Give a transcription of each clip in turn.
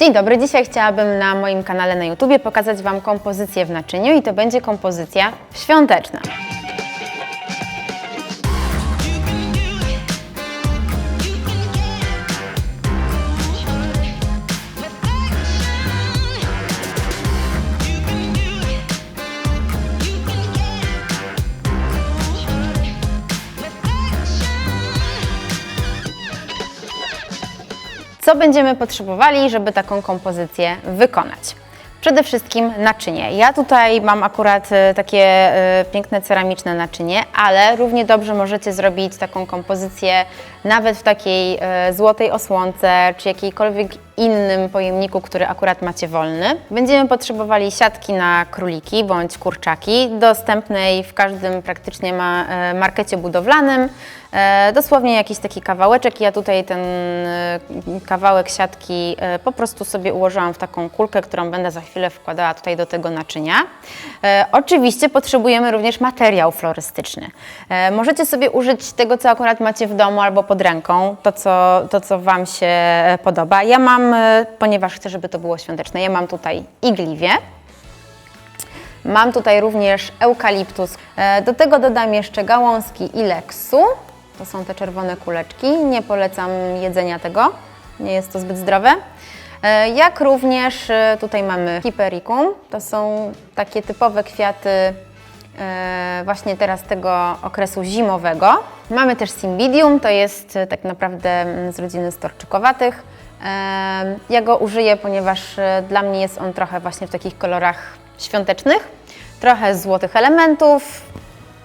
Dzień dobry, dzisiaj chciałabym na moim kanale na YouTubie pokazać Wam kompozycję w naczyniu i to będzie kompozycja świąteczna. Co będziemy potrzebowali, żeby taką kompozycję wykonać? Przede wszystkim naczynie. Ja tutaj mam akurat e, takie e, piękne ceramiczne naczynie, ale równie dobrze możecie zrobić taką kompozycję nawet w takiej e, złotej osłonce czy jakiejkolwiek innym pojemniku, który akurat macie wolny. Będziemy potrzebowali siatki na króliki bądź kurczaki, dostępnej w każdym praktycznie ma, e, markecie budowlanym. E, Dosłownie jakiś taki kawałeczek. Ja tutaj ten e, kawałek siatki po prostu sobie ułożyłam w taką kulkę, którą będę za chwilę wkładała tutaj do tego naczynia. Oczywiście potrzebujemy również materiał florystyczny. Możecie sobie użyć tego, co akurat macie w domu albo pod ręką, to co, to, co Wam się podoba. Ja mam, e, ponieważ chcę, żeby to było świąteczne, ja mam tutaj igliwie. Mam tutaj również eukaliptus. E, Do tego dodam jeszcze gałązki ileksu. To są te czerwone kuleczki. Nie polecam jedzenia tego, nie jest to zbyt zdrowe. E, Jak również tutaj mamy hipericum. To są takie typowe kwiaty właśnie teraz tego okresu zimowego. Mamy też cymbidium, to jest tak naprawdę mm, z rodziny storczykowatych. Ja go użyję, ponieważ e, dla mnie jest on trochę właśnie w takich kolorach świątecznych. Trochę złotych elementów,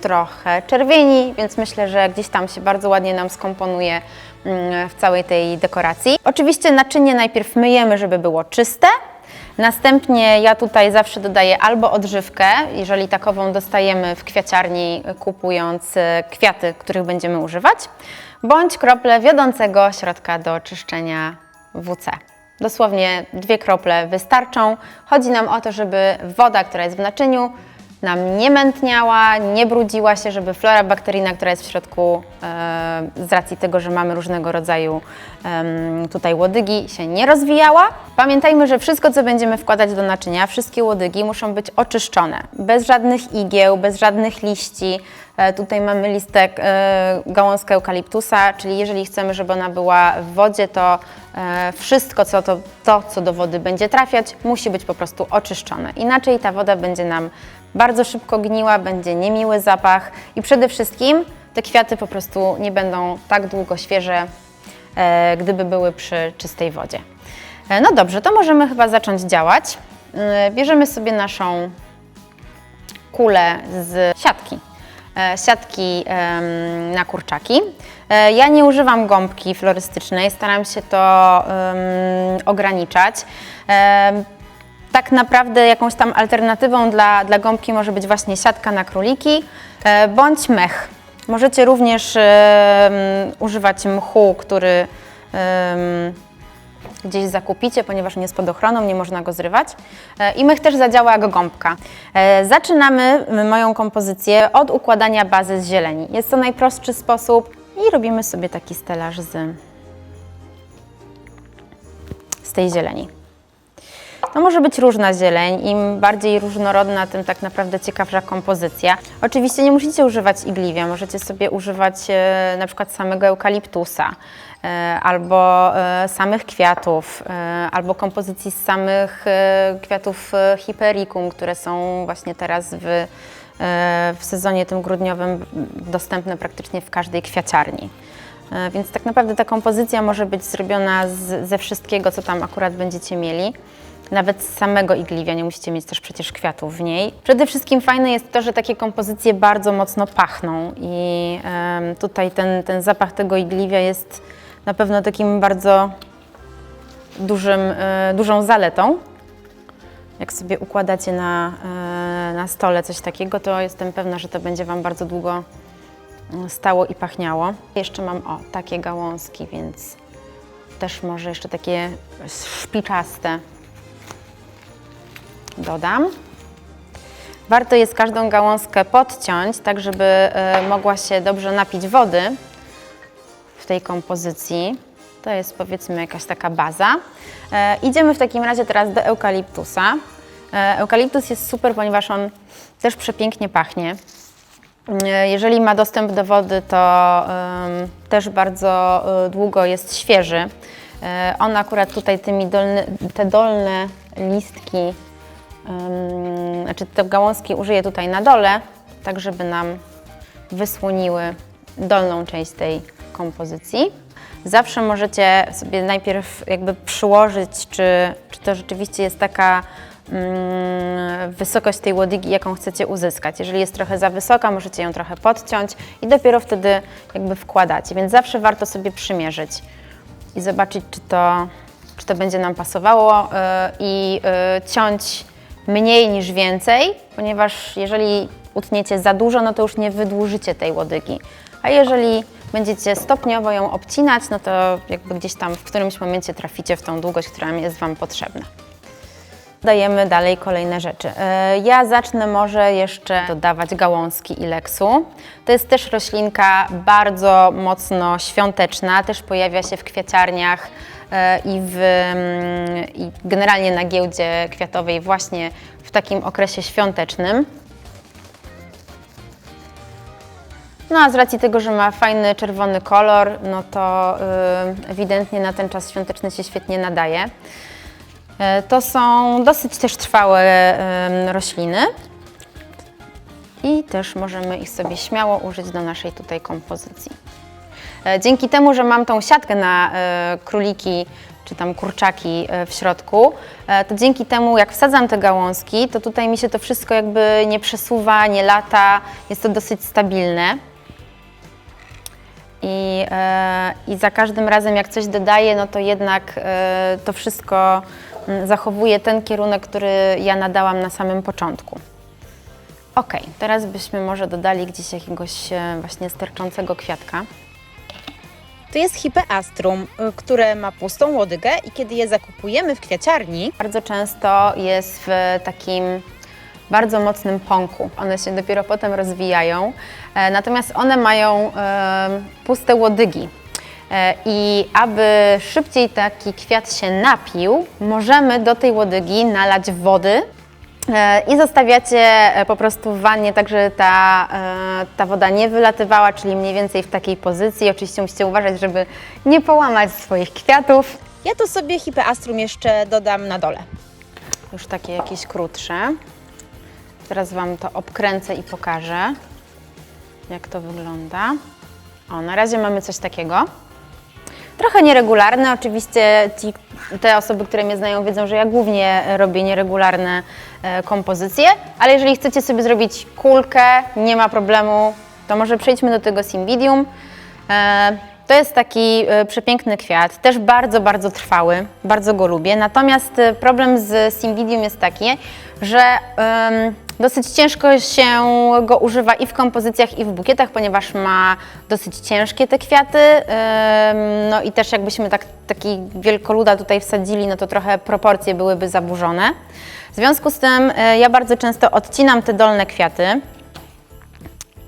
trochę czerwieni, więc myślę, że gdzieś tam się bardzo ładnie nam skomponuje mm, w całej tej dekoracji. Oczywiście naczynie najpierw myjemy, żeby było czyste. Następnie ja tutaj zawsze dodaję albo odżywkę, jeżeli takową dostajemy w kwiaciarni, kupując e, kwiaty, których będziemy używać, bądź krople wiodącego środka do czyszczenia WC. Dosłownie dwie krople wystarczą. Chodzi nam o to, żeby woda, która jest w naczyniu, nam nie mętniała, nie brudziła się, żeby flora bakteryjna, która jest w środku, e, z racji tego, że mamy różnego rodzaju tutaj łodygi, się nie rozwijała. Pamiętajmy, że wszystko, co będziemy wkładać do naczynia, wszystkie łodygi muszą być oczyszczone, bez żadnych igieł, bez żadnych liści. E, Tutaj mamy listek, e, gałązkę eukaliptusa, czyli jeżeli chcemy, żeby ona była w wodzie, to wszystko, co to, to, co do wody będzie trafiać, musi być po prostu oczyszczone. Inaczej ta woda będzie nam bardzo szybko gniła, będzie niemiły zapach i przede wszystkim te kwiaty po prostu nie będą tak długo świeże, e, gdyby były przy czystej wodzie. E, No dobrze, to możemy chyba zacząć działać. E, Bierzemy sobie naszą kulę z siatki. Siatki na kurczaki. Ja nie używam gąbki florystycznej, staram się to ograniczać. Tak naprawdę jakąś tam alternatywą dla, dla gąbki może być właśnie siatka na króliki e, bądź mech. Możecie również em, używać mchu, który em, gdzieś zakupicie, ponieważ nie jest pod ochroną, nie można go zrywać. E, I mych też zadziała jak gąbka. E, Zaczynamy moją kompozycję od układania bazy z zieleni. Jest to najprostszy sposób i robimy sobie taki stelaż z, z tej zieleni. To może być różna zieleń. Im bardziej różnorodna, tym tak naprawdę ciekawsza kompozycja. Oczywiście nie musicie używać igliwia, możecie sobie używać e, na przykład samego eukaliptusa e, albo e, samych kwiatów, e, albo kompozycji z samych e, kwiatów e, hipericum, które są właśnie teraz w, e, w sezonie tym grudniowym dostępne praktycznie w każdej kwiaciarni. E, Więc tak naprawdę ta kompozycja może być zrobiona z, ze wszystkiego, co tam akurat będziecie mieli. Nawet z samego igliwia, nie musicie mieć też przecież kwiatów w niej. Przede wszystkim fajne jest to, że takie kompozycje bardzo mocno pachną i tutaj ten, ten zapach tego igliwia jest na pewno takim bardzo dużym, e, dużą zaletą. Jak sobie układacie na, e, na stole coś takiego, to jestem pewna, że to będzie Wam bardzo długo mm, stało i pachniało. Jeszcze mam o takie gałązki, więc też może jeszcze takie szpiczaste dodam. Warto jest każdą gałązkę podciąć, tak żeby e, mogła się dobrze napić wody w tej kompozycji. To jest powiedzmy jakaś taka baza. E, idziemy w takim razie teraz do eukaliptusa. E, eukaliptus jest super, ponieważ on też przepięknie pachnie. E, Jeżeli ma dostęp do wody, to em, też bardzo e, długo jest świeży. E, on akurat tutaj tymi dolny, te dolne listki, znaczy te gałązki użyje tutaj na dole, tak żeby nam wysłoniły dolną część tej kompozycji. Zawsze możecie sobie najpierw jakby przyłożyć, czy, czy to rzeczywiście jest taka mm, wysokość tej łodygi, jaką chcecie uzyskać. Jeżeli jest trochę za wysoka, możecie ją trochę podciąć i dopiero wtedy jakby wkładacie. Więc zawsze warto sobie przymierzyć i zobaczyć, czy to, czy to będzie nam pasowało y, i y, ciąć mniej niż więcej, ponieważ jeżeli utniecie za dużo, no to już nie wydłużycie tej łodygi. A jeżeli będziecie stopniowo ją obcinać, no to jakby gdzieś tam w którymś momencie traficie w tą długość, która jest Wam potrzebna. Dajemy dalej kolejne rzeczy. E, Ja zacznę może jeszcze dodawać gałązki ileksu. To jest też roślinka bardzo mocno świąteczna, też pojawia się w kwiaciarniach i, w, mm, i generalnie na giełdzie kwiatowej właśnie w takim okresie świątecznym. No a z racji tego, że ma fajny czerwony kolor, no to y, ewidentnie na ten czas świąteczny się świetnie nadaje. E, To są dosyć też trwałe em, rośliny i też możemy ich sobie śmiało użyć do naszej tutaj kompozycji. E, Dzięki temu, że mam tą siatkę na e, króliki czy tam kurczaki e, w środku, to dzięki temu jak wsadzam te gałązki, to tutaj mi się to wszystko jakby nie przesuwa, nie lata, jest to dosyć stabilne. I, I za każdym razem, jak coś dodaję, no to jednak to wszystko mm, zachowuje ten kierunek, który ja nadałam na samym początku. Ok, teraz byśmy może dodali gdzieś jakiegoś właśnie sterczącego kwiatka. To jest hipeastrum, y, które ma pustą łodygę i kiedy je zakupujemy w kwiaciarni, Bardzo często jest w takim bardzo mocnym pąku. One się dopiero potem rozwijają, e, natomiast one mają e, puste łodygi. E, I aby szybciej taki kwiat się napił, możemy do tej łodygi nalać wody i zostawiacie po prostu w wannie, tak żeby ta, ta woda nie wylatywała, czyli mniej więcej w takiej pozycji. Oczywiście musicie uważać, żeby nie połamać swoich kwiatów. ja to sobie hipeastrum jeszcze dodam na dole. już takie jakieś krótsze. Teraz Wam to obkręcę i pokażę, jak to wygląda. O, na razie mamy coś takiego. Trochę nieregularne, oczywiście ci, te osoby, które mnie znają, wiedzą, że ja głównie robię nieregularne e, kompozycje, ale jeżeli chcecie sobie zrobić kulkę, nie ma problemu, to może przejdźmy do tego Cymbidium. E, to jest taki e, przepiękny kwiat, też bardzo, bardzo trwały, bardzo go lubię. Natomiast e, problem z Cymbidium jest taki, że em, dosyć ciężko się go używa i w kompozycjach, i w bukietach, ponieważ ma dosyć ciężkie te kwiaty. No i też jakbyśmy tak, taki wielkoluda tutaj wsadzili, no to trochę proporcje byłyby zaburzone. W związku z tym e, ja bardzo często odcinam te dolne kwiaty.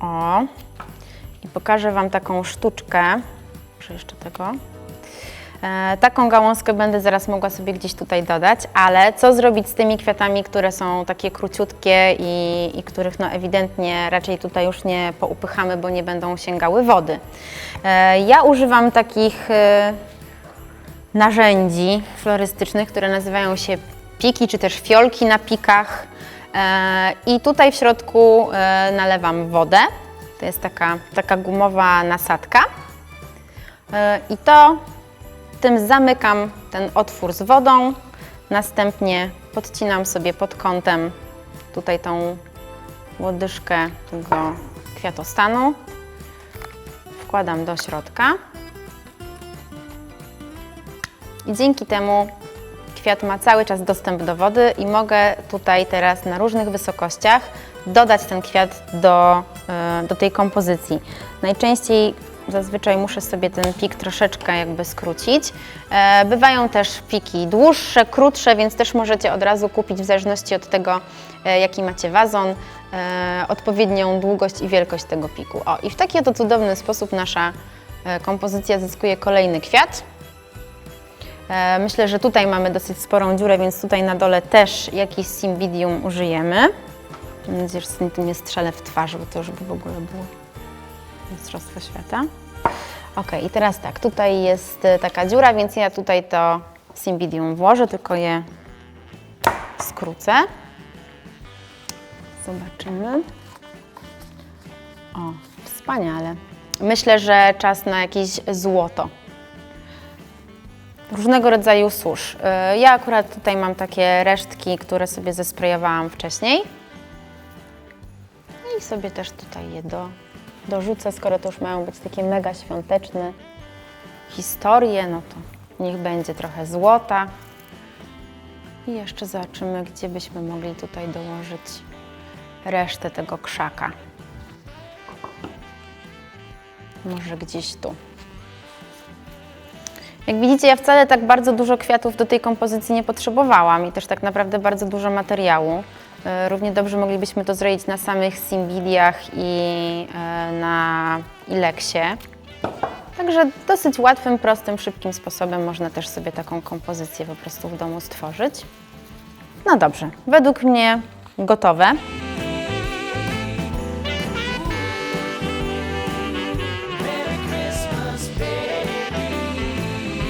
O. I pokażę Wam taką sztuczkę. Muszę jeszcze tego. E, taką gałązkę będę zaraz mogła sobie gdzieś tutaj dodać, ale co zrobić z tymi kwiatami, które są takie króciutkie i, i których no ewidentnie raczej tutaj już nie poupychamy, bo nie będą sięgały wody. E, ja używam takich e, narzędzi florystycznych, które nazywają się piki, czy też fiolki na pikach. I tutaj w środku nalewam wodę. To jest taka, taka gumowa nasadka. I to tym zamykam ten otwór z wodą. Następnie podcinam sobie pod kątem tutaj tą łodyżkę tego kwiatostanu. Wkładam do środka. I dzięki temu kwiat ma cały czas dostęp do wody i mogę tutaj teraz na różnych wysokościach dodać ten kwiat do, e, do tej kompozycji. Najczęściej zazwyczaj muszę sobie ten pik troszeczkę jakby skrócić. E, Bywają też piki dłuższe, krótsze, więc też możecie od razu kupić w zależności od tego, e, jaki macie wazon, e, odpowiednią długość i wielkość tego piku. O, i w taki oto cudowny sposób nasza kompozycja zyskuje kolejny kwiat. Myślę, że tutaj mamy dosyć sporą dziurę, więc tutaj na dole też jakiś Simbidium użyjemy. Mam nadzieję, że sobie tym nie strzelę w twarz, bo to już by w ogóle było mistrzostwo świata. Ok, i teraz tak, tutaj jest e, taka dziura, więc ja tutaj to Simbidium włożę, tylko je skrócę. Zobaczymy. O, wspaniale. Myślę, że czas na jakieś złoto. Różnego rodzaju susz. Y, Ja akurat tutaj mam takie resztki, które sobie zesprejowałam wcześniej. I sobie też tutaj je do, dorzucę, skoro to już mają być takie mega świąteczne historie, no to niech będzie trochę złota. I jeszcze zobaczymy, gdzie byśmy mogli tutaj dołożyć resztę tego krzaka. Może gdzieś tu. Jak widzicie, ja wcale tak bardzo dużo kwiatów do tej kompozycji nie potrzebowałam i też tak naprawdę bardzo dużo materiału. E, Równie dobrze moglibyśmy to zrobić na samych Simbidiach i e, na Ileksie. Także dosyć łatwym, prostym, szybkim sposobem można też sobie taką kompozycję po prostu w domu stworzyć. No dobrze, według mnie gotowe.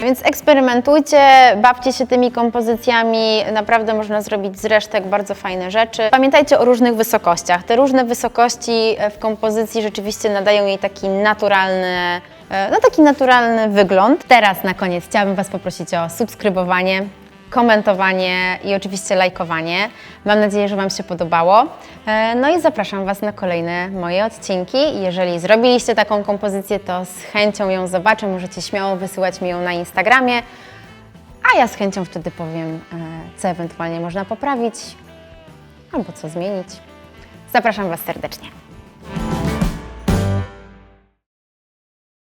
Więc eksperymentujcie, bawcie się tymi kompozycjami, naprawdę można zrobić z resztek bardzo fajne rzeczy. Pamiętajcie o różnych wysokościach. Te różne wysokości e, w kompozycji rzeczywiście nadają jej taki naturalny, e, no taki naturalny wygląd. Teraz na koniec chciałabym Was poprosić o subskrybowanie, komentowanie i oczywiście lajkowanie. Mam nadzieję, że Wam się podobało. E, No i zapraszam Was na kolejne moje odcinki. Jeżeli zrobiliście taką kompozycję, to z chęcią ją zobaczę. Możecie śmiało wysyłać mi ją na Instagramie, a ja z chęcią wtedy powiem, e, co ewentualnie można poprawić albo co zmienić. Zapraszam Was serdecznie.